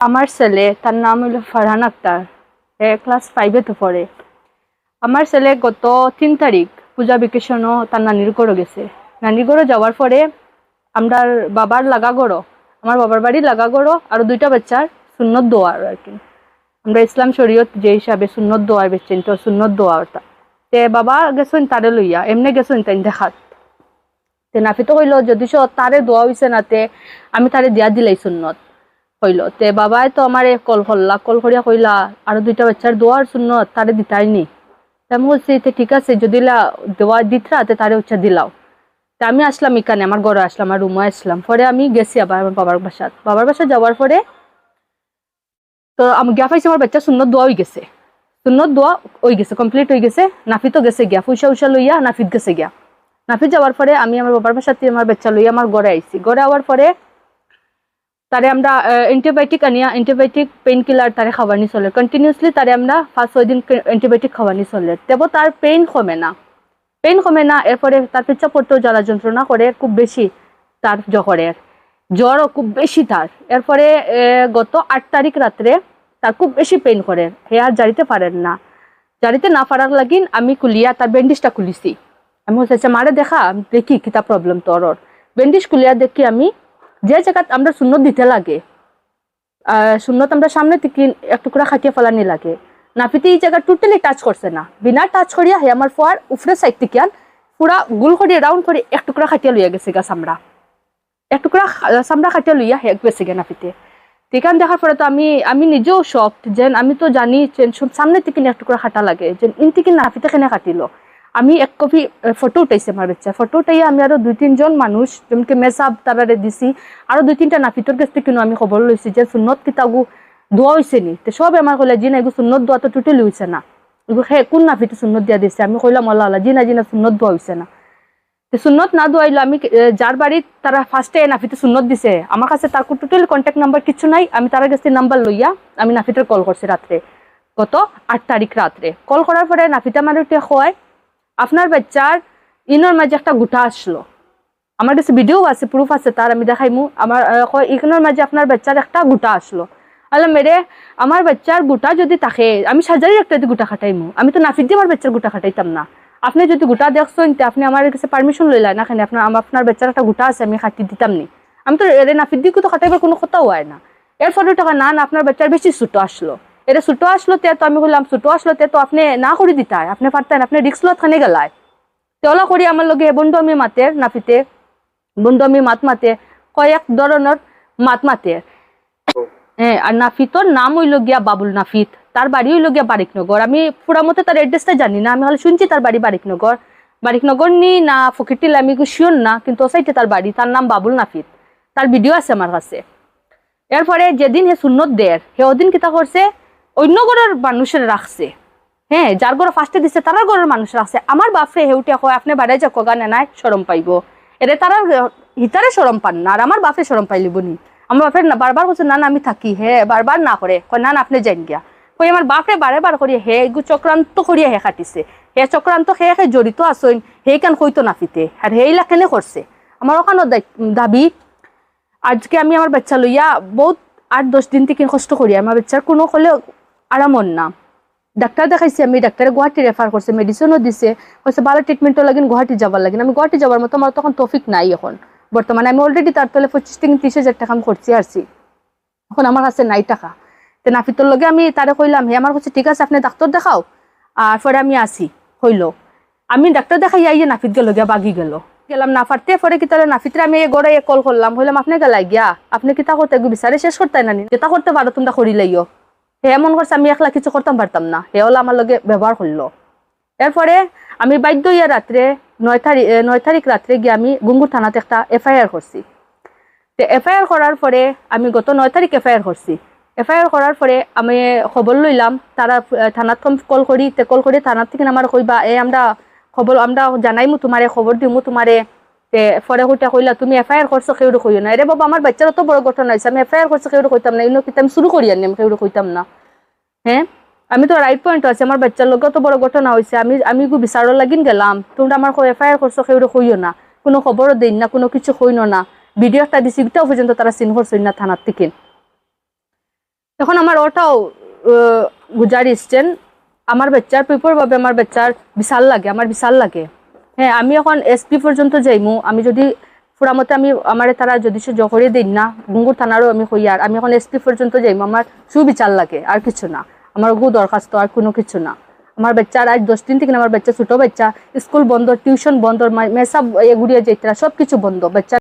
আমার ছেলে, তার নাম হলো ফারহান আক্তার। এ ক্লাস ফাইভে তো পড়ে। আমার ছেলে গত তিন তারিখ পূজা ভেকেশনও তার নানির ঘরও গেছে। নানির ঘরও যাওয়ার পরে আমরা বাবার লাগা গড়ো আমার বাবার বাড়ি লাগা গড়ো আরও দুইটা বাচ্চার সুন্নত দোয়ার আর কি। আমরা ইসলাম শরীয়ত যে হিসাবে সুন্নত দোয়ার বেচছেন তো সুন্নত দোয়া ওটা। তে বাবা গেছেন তারে লইয়া, এমনি গেছেন তাই দেখাত। তে নাফিতো কইলো যদি তারে দোয়া হইছে নাতে আমি তারে দিয়া দিলাই সুন্নত। হইল। তে বাবাই তো আমার কল করলা, কল করিয়া কইলা, আর দুইটা বাচ্চার দোয়ার শূন্য তারে দিতাই নি আমি বলছি, তে ঠিক আছে, যদি দেওয়া দিতরা, তে তারে হচ্ছে দিলাও। তা আমি আসলাম এখানে, আমার ঘরে আসলাম, আমার রুমে আসলাম। পরে আমি গেছি আবার আমার বাবার বাসাত বাবার বাসা যাওয়ার পরে তো আমি গিয়া পাইছি, আমার বাচ্চা সুন্নত দোয়া হয়ে গেছে। সুন্নত দোয়া হয়ে গেছে কমপ্লিট হয়ে গেছে। নাফিতও গেছে গিয়া, পয়সা উষা লইয়া নাফিত গেছে গিয়া। নাফিত যাওয়ার পরে আমি আমার বাবার বাসাতে আমার বাচ্চা লইয়া আমার ঘরে আইছি। ঘরে আওয়ার পরে তারে আমরা অ্যান্টিবায়োটিক আনিয়া অ্যান্টিবায়োটিক পেইন কিলার তারে খাওয়ানি চলে। কন্টিনিউসলি তারে আমরা পাঁচ ছয় দিন অ্যান্টিবায়োটিক খাওয়ানি চলে। তেবো তার পেইন কমে না। পেইন কমে না, এরপরে তার পেচ্ছা পড়তেও জ্বালা যন্ত্রণা করে, খুব বেশি তার জহরের জ্বরও খুব বেশি তার। এরপরে গত আট তারিখ রাত্রে তার খুব বেশি পেইন করে। হে আর জারিতে পারেন না। জারিতে না পারার লাগিন আমি কুলিয়া তার ব্যান্ডেজটা খুলিছি। আমি বলছি মারে দেখা, দেখি কিতা প্রবলেম তোর ব্যান্ডেজ খুলিয়া দেখি আমি যে জায়গাত আমরা সুন্নত দিতে লাগে সুন্নত আমরা সামনে থেকে এক টুকরা খাটিয়ে ফেলানি লাগে। নাপিতে এই জায়গা টোটালি টাচ করছে না। বিনা টাচ করিয়া হে আমার ফোয়ার উফরে সাইড থেকে পুরা গুল করে রাউন্ড করে এক টুকরা খাটিয়া লইয়া গেছে গা চামড়া। এক টুকরা চামড়া খাটিয়া লইয়া হে গেছে গে নাফিতে। সেখান দেখার পরে তো আমি আমি নিজেও শখ যে আমি তো জানি সামনে থেকে এক টুকরা খাটা লাগে যে ইন থেকে নাফিতে কেনে কাটিলো আমি এক কপি ফটো উঠাইছি আমার বাচ্চা। ফটো উঠাইয়া আমি আরও দুই, তিনজন মানুষ, যেমনকি মেসাব তারারে দিছি, আরও দুই, তিনটা নাফিতর কাছ থেকে আমি খবর লইছি যে সুন্নত কিতাগু দোয়া হয়েছে নি। তো সব আমার কইলা, জি না এগু সুন্নত দোয়া তো টোটালি হয়েছে না এগু কোন নাফিতে সুন্নত দিয়া দিছে? আমি কইলাম, আল্লাহ আল্লাহ, জি না জি না সুন্নত দোয়া হয়েছে না। তো সুন্নত না দোয়াইলো আমি যার বাড়ির তারা ফার্স্টে নাফিতে সুন্নত দিছে আমার কাছে তার টোটাল কন্ট্যাক্ট নাম্বার কিছু নাই। আমি তার কাছে নাম্বার লইয়া আমি নাফিতের কল করছি রাত্রে গত আট তারিখ রাত্রে কল করার পরে নাফিতা মানে উঠে হয় আপনার বাচ্চার ইনোর মাঝে একটা গুটা আসলো। আমার কাছে ভিডিও আছে প্রুফ আছে, তার আমি দেখাইমু। আমার ইকনোর মাঝে আপনার বাচ্চার একটা গুটা আসলো। আল্লাহ মেরে, আমার বাচ্চার গুটা যদি থাকে, আমি সাজারি একটা গুটা খাটাইমু। আমি তো নাফিদ দিয়ে আমার বাচ্চার গুটা খাটাইতাম না। আপনি যদি গুটা দেখছেন আপনি আমার কাছে পারমিশন লইলেন না খানে আপনার আপনার বাচ্চার একটা গুটা আছে, আমি খাটি দিতাম নি। আমি তো এর নাফিদ দিয়ে তো খাটাইবার কোনো কথাও হয় না। এর ফলে টাকা না আপনার বাচ্চার বেশি ছুটো আসলো। এটা ছুটো আসলো তে তো আমি বললাম ছুটো আসলো তে তো আপনি না করে দিতাই আপনি পারতেন আপনি রিক্স লত খানে গেলায় তেওলা করি আমার লগে বন্ধু আমি মাতে নাফিতে বন্ধু আমি মাত মাতে কয়েক ধরনের মাত মাতে। হ্যাঁ আর নাফিতর নাম হইল গিয়া বাবুল নাফিত তার বাড়ি হইল গিয়া বারিকনগর। আমি পুরা মতে তার এড্রেসটা জানি না আমি হলে শুনছি তার বাড়ি বারিকনগর। বারিকনগর নি না ফকিরটিল আমি শিওর না কিন্তু ও সাইডে তার বাড়ি তার নাম বাবুল নাফিত। তার ভিডিও আছে আমার কাছে। এরপরে যেদিন হে সুন্নত দের হে ওদিন কিতা করছে অন্য ঘরের মানুষের রাখছে। হ্যাঁ যার ঘরে ফার্স্টে দিচ্ছে তারার ঘরের মানুষ রাখছে। আমার বাপরে হেউটিয়া কয়, আপনি বাড়াই যা গানে নাই সরম পাইব। এরে তারা হিতারে সরম পান না, আর আমার বাপে সরম পাইলিব নি আমার বাপের না, বারবার বলছে, না না, আমি থাকি, হে, বারবার না করে। কয়, না না, আপনি যাইন গিয়া। কই আমার বাপরে বারে বার করিয়া, হে এগু চক্রান্ত করিয়া হে খাটিছে হে চক্রান্ত, হে হে জড়িত আসইন হে কেন কইতো নাফিতে আর হেইলা কেনে করছে? আমার ওখানে দাবি, আজকে আমি আমার বাচ্চা লইয়া বহুত আট, দশ দিন থেকে কষ্ট করি, আমার বাচ্চার কোনো হলে আরামন না ডাক্তার দেখাইছি আমি, ডাক্তারে গুয়াহাটি রেফার করছে মেডিসিনও দিছে হচ্ছে ভালো ট্রিটমেন্টও লাগিন, গুয়াহাটি যাবার লাগিন। আমি গুয়াহাটি যাবার মতো আমার তখন তফিক নাই এখন। বর্তমানে আমি অলরেডি তার তলে পঁচিশ থেকে ত্রিশ হাজার টাকা আমি করছি আসছি এখন আমার কাছে নাই টাকা। তো নাফিতর লগে আমি তারে কইলাম, হে, আমার কাছে ঠিক আছে, আপনি ডাক্তার দেখাও। আর পরে আমি আসি, হইল। আমি ডাক্তার দেখাই আইয়ে নাফিত গেল গিয়া বাগি গেল। গেলাম না পারতে পরে কি তাহলে নাফিতরে আমি গড়ে কল করলাম হইলাম আপনি গেলাই গিয়া? আপনি কিতা করতে বিচারে শেষ করতে না নি? যেটা করতে পারো, তোমরা করি লাইও হে এমন করছে আমি একলা কিছু করতাম পারতাম না। হে হলো আমার লগে ব্যবহার করল। এরপরে আমি বাধ্য ইয়া রাত্রে নয় তারিখ নয় তারিখ রাত্রে গিয়ে আমি গুঙ্গুর থানাতে একটা এফআইআর করছি। তো এফআইআর করার পরে আমি গত নয় তারিখ এফআইআর করছি। এফআইআর করার পরে আমি খবর লইলাম, তারা থানাত কল করি, তে কল করি থানার থেকে আমার কইবা, এ, আমরা খবর, আমরা জানাইমু তোমারে, খবর দিমু তোমারে। তে পরে কইটা কইলা, তুমি এফআইআর করছ কেউ কইও না। এরে বাবা আমার বাচ্চার তো বড় ঘটনা হয়েছে আমি এফআইআর করছ কেউ কইতাম না। ইনো কিন্তু আমি শুরু করি আনি আমি কেউ কইতাম না। হ্যাঁ আমি তো রাইট পয়েন্ট আছে আমার বাচ্চার লোক তো বড় ঘটনা হয়েছে আমি আমি গু বিচারর লাগিন গেলাম। তোমরা আমার এফআইআর করছ কেউ কইও না। কোনো খবরও দিন না, কোনো কিছু কইনো না। ভিডিও একটা দিছি এটাও পর্যন্ত তারা সিন করছে না থানার থেকে এখন আমার ওটাও গুজারিসছেন আমার বাচ্চার পেপার ভাবে আমার বাচ্চার বিশাল লাগে আমার বিশাল লাগে। হ্যাঁ আমি এখন এসপি পর্যন্ত যাইমু। আমি যদি ফুরামতে আমি আমার তারা যদি সে জহরে দিন না গুঙ্গুর থানারও আমি হই আর আমি এখন এসপি পর্যন্ত যাইমু। আমার সুবিচার লাগে আর কিছু না। আমার গু দরখাস্ত আর কোনো কিছু না। আমার বাচ্চার আজ দশ দিন থেকে আমার বাচ্চা ছোটো বাচ্চা স্কুল বন্ধ টিউশন বন্ধ মেসা এগুড়িয়ে যেতে সব কিছু বন্ধ। বাচ্চা